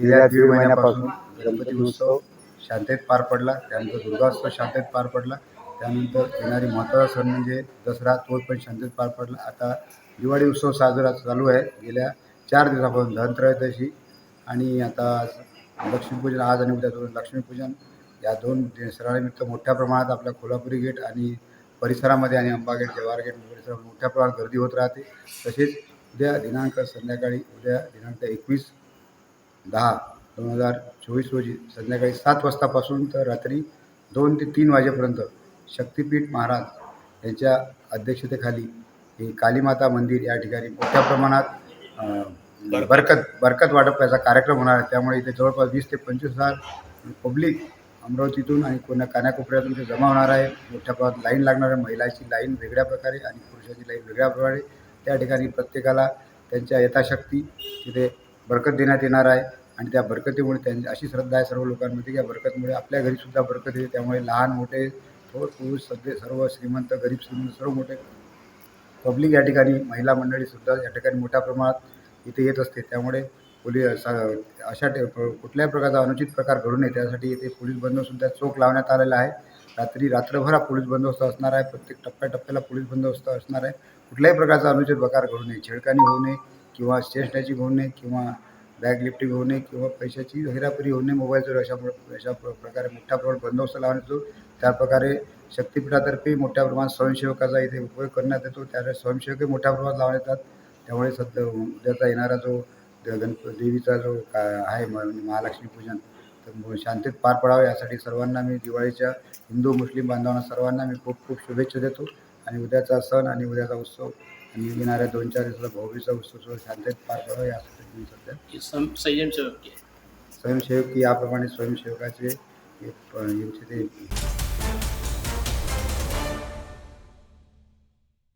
गेल्या दीड महिन्यापासून गणपती उत्सव शांततेत पार पडला. त्यानंतर दुर्गात्सव शांततेत पार पडला. त्यानंतर येणारी महत्त्वाचा सण म्हणजे दसरा तो पण शांततेत पार पडला. आता दिवाळी उत्सव साजरा चालू आहे. गेल्या चार दिवसापासून धनत्रयोदशी आणि आता लक्ष्मीपूजन आज आणि उद्या दोन लक्ष्मीपूजन या दोन सणानिमित्त मोठ्या प्रमाणात आपल्या कोल्हापुरी गेट आणि परिसरामध्ये आणि अंबा गेट जवाहर गेट परिसरात मोठ्या प्रमाणात गर्दी होत राहते. तसेच उद्या दिनांक संध्याकाळी उद्या दिनांक एकवीस दहा दोन हजार चोवीस रोजी संध्याकाळी सात वाजतापासून तर रात्री दोन ते तीन वाजेपर्यंत शक्तिपीठ महाराज यांच्या अध्यक्षतेखाली हे कालीमाता मंदिर या ठिकाणी मोठ्या प्रमाणात बरकत बरकत वाटप याचा कार्यक्रम होणार आहे. त्यामुळे इथे जवळपास वीस ते पंचवीस हजार पब्लिक अमरावतीतून आणि कोणा कानाकोपऱ्यातून ते जमा होणार आहे. मोठ्या प्रमाणात लाईन लागणार आहे. महिलाची लाईन वेगळ्या प्रकारे आणि पुरुषाची लाईन वेगळ्या प्रकारे. त्या ठिकाणी प्रत्येकाला त्यांच्या यथाशक्ती तिथे बरकत देण्यात येणार आहे. आणि त्या बरकतीमुळे त्यांची अशी श्रद्धा आहे सर्व लोकांमध्ये की या बरकतमुळे आपल्या घरीसुद्धा बरकत येते त्यामुळे लहान मोठे थोर पुरुष सगळे सर्व श्रीमंत गरीब श्रीमंत सर्व मोठे पब्लिक या ठिकाणी महिला मंडळीसुद्धा या ठिकाणी मोठ्या प्रमाणात इथे येत असते. त्यामुळे पोलीस अशा टे कुठल्याही प्रकारचा अनुचित प्रकार घडू नये. त्यासाठी इथे पोलीस बंदोबस्तसुद्धा चोख लावण्यात आलेला आहे. रात्री रात्रभर हा पोलीस बंदोबस्त असणार आहे. प्रत्येक टप्प्याटप्प्याला पोलीस बंदोबस्त असणार आहे. कुठल्याही प्रकारचा अनुचित प्रकार घडू नये. छेडखानी होऊ नये किंवा स्टेज होऊ नये किंवा बॅग लिफ्टिंग होणे किंवा पैशाची हेराफेरी होणे मोबाईल चोरी अशा प्र- अशा प्रकारे मोठ्या प्रमाणात बंदोबस्त लावण्यात येतो. त्याप्रकारे शक्तिपीठातर्फे मोठ्या प्रमाणात स्वयंसेवकाचा इथे उपयोग करण्यात येतो. त्यावेळेस स्वयंसेवकही मोठ्या प्रमाणात लावण्यात येतात. त्यामुळे सध्या उद्याचा येणारा जो गणपती गणप देवीचा जो का आहे म- महालक्ष्मी पूजन तर शांतीत पार पडावं यासाठी सर्वांना मी दिवाळीच्या हिंदू मुस्लिम बांधवांना सर्वांना मी खूप खूप शुभेच्छा देतो. आणि उद्याचा सण आणि उद्याचा उत्सव आणि येणाऱ्या दोन चार दिवसाचा भाऊबीचा उत्सव शांततेत पार पडावा यासाठी मी सध्या सं- संयमसेवक स्वयंसेवक याप्रमाणे स्वयंसेवकाचे यांचे ते